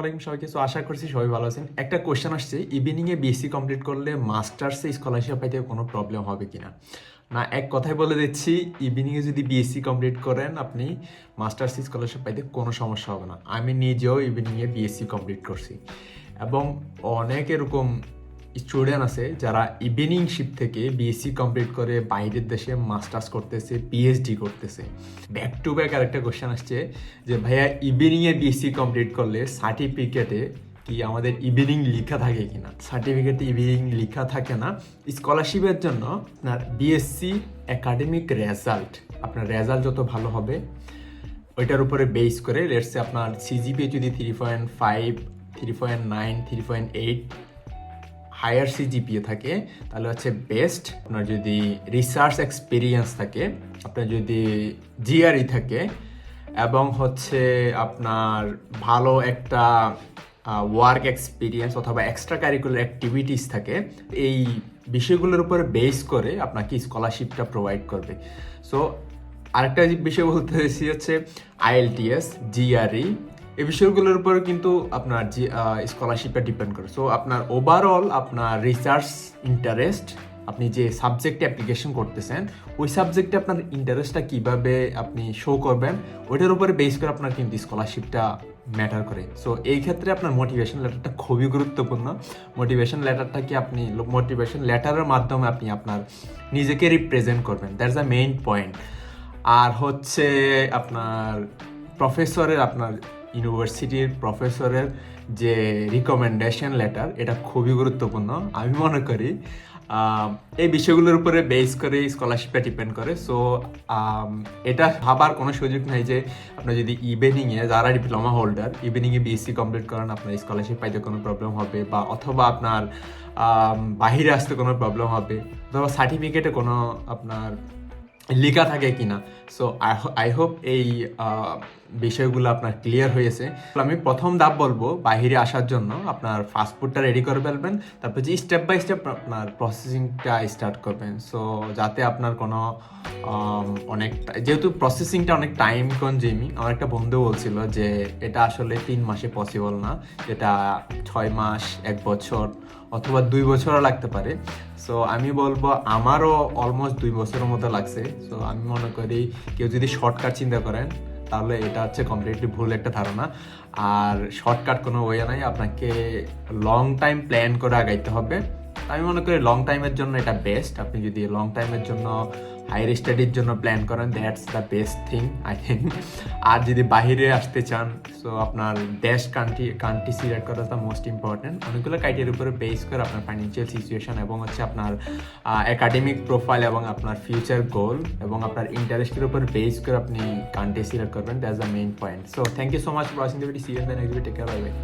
ওয়ালাইকুম সবাইকে। আশা করছি সবাই ভালো আছেন। একটা কোশ্চেন আসছে ইভিনিং এ বিএসসি কমপ্লিট করলে মাস্টার্সে স্কলারশিপ পাইতে কোনো প্রবলেম হবে কিনা? না, এক কথায় বলে দিচ্ছি ইভিনিং এ যদি বিএসসি কমপ্লিট করেন, আপনি মাস্টার্স স্কলারশিপ পাইতে কোনো সমস্যা হবে না। আমি নিজেও ইভিনিং এ বিএসসি কমপ্লিট করছি। এবং অনেক এরকম স্টুডেন্ট আছে যারা ইভিনিং শিফট থেকে বিএসসি কমপ্লিট করে বাইরের দেশে মাস্টার্স করতেছে পিএইচডি করতেছে। ব্যাক টু ব্যাক আরেকটা কোশ্চেন আসছে যে, ভাইয়া ইভিনিংয়ে বিএসসি কমপ্লিট করলে সার্টিফিকেটে কি আমাদের ইভিনিং লেখা থাকে কিনা? সার্টিফিকেটে ইভিনিং লেখা থাকে না। স্কলারশিপের জন্য আপনার বিএসসি একাডেমিক রেজাল্ট আপনার রেজাল্ট যত ভালো হবে, ওইটার উপরে বেস করে লেটসে আপনার সিজিপি যদি three point five three point nine three point eight higher CGPA থাকে, তাহলে হচ্ছে বেস্ট আপনার যদি রিসার্চ এক্সপিরিয়েন্স থাকে, আপনার যদি জিআরই থাকে, এবং হচ্ছে আপনার ভালো একটা ওয়ার্ক এক্সপিরিয়েন্স অথবা এক্সট্রা কারিকুলার অ্যাক্টিভিটিস থাকে, এই বিষয়গুলোর উপরে বেস করে আপনাকে স্কলারশিপটা প্রোভাইড করবে। সো আরেকটা বিষয় বলতে হয়েছি হচ্ছে আইএলটিএস জিআরই এই বিষয়গুলোর উপর কিন্তু আপনার যে স্কলারশিপটা ডিপেন্ড করে। সো আপনার ওভারঅল আপনার রিসার্চ ইন্টারেস্ট আপনি যে সাবজেক্টে অ্যাপ্লিকেশন করতেছেন, ওই সাবজেক্টে আপনার ইন্টারেস্টটা কীভাবে আপনি শো করবেন, ওইটার উপরে বেস করে আপনার কিন্তু স্কলারশিপটা ম্যাটার করে। সো এই ক্ষেত্রে আপনার মোটিভেশন লেটারটা খুবই গুরুত্বপূর্ণ। মোটিভেশন লেটারটাকে আপনি মোটিভেশন লেটারের মাধ্যমে আপনি আপনার নিজেকে রিপ্রেজেন্ট করবেন। দ্যাটস দ্য মেইন পয়েন্ট আর হচ্ছে আপনার প্রফেসরের আপনার ইউনিভার্সিটির প্রফেসরের যে রিকমেন্ডেশন লেটার এটা খুবই গুরুত্বপূর্ণ। আমি মনে করি এই বিষয়গুলোর উপরে বেস করে স্কলারশিপটা ডিপেন্ড করে। সো এটা ভাবার কোনো সুযোগ নেই যে আপনার যদি ইভিনিংয়ে যারা ডিপ্লোমা হোল্ডার ইভিনিংয়ে বিএসসি কমপ্লিট করেন, আপনার স্কলারশিপ পাইতে কোনো প্রবলেম হবে বা অথবা আপনার বাহিরে আসতে কোনো প্রবলেম হবে। অথবা সার্টিফিকেটে কোনো আপনার লেখা থাকে কিনা? সো আই হোপ এই বিষয়গুলো আপনার ক্লিয়ার হয়েছে। আমি প্রথম ধাপ বলব বাইরে আসার জন্য। আপনার ফাস্টফুডটা রেডি করে ফেলবেন। তারপর যে স্টেপ বাই স্টেপ আপনার প্রসেসিংটা স্টার্ট করবেন। সো যাতে আপনার কোনো অনেক যেহেতু প্রসেসিংটা অনেক টাইম কনজিউমিং আমার একটা বন্ধু বলছিল যে এটা আসলে তিন মাসে পসিবল না। যেটা ছয় মাস, এক বছর অথবা দুই বছরও লাগতে পারে। সো আমি বলব আমারও অলমোস্ট দুই বছরের মতো লাগছে। সো আমি মনে করি কেউ যদি শর্টকাট চিন্তা করেন, তাহলে এটা হচ্ছে কমপ্লিটলি ভুল একটা ধারণা। আর শর্টকাট কোনো ওয়ে নাই, আপনাকে লং টাইম প্ল্যান করে আগাইতে হবে। আমি মনে করি লং টাইমের জন্য এটা বেস্ট আপনি যদি লং টাইমের জন্য হায়ার স্টাডির জন্য প্ল্যান করেন that's the best thing I think আর যদি বাইরে আসতে চান সো আপনার দেশ কান্ট্রি কান্ট্রি সিলেক্ট করা দ্য মোস্ট ইম্পর্টেন্ট অনেকগুলো ক্রাইটেরিয়ার উপরে বেস করে আপনার ফাইন্যান্সিয়াল সিচুয়েশন এবং হচ্ছে আপনার একাডেমিক প্রোফাইল এবং আপনার ফিউচার গোল এবং আপনার ইন্টারেস্টের উপর বেস করে আপনি কান্ট্রি সিলেক্ট করবেন। That's the main point so thank you so much for watching the video see you the next video take care bye bye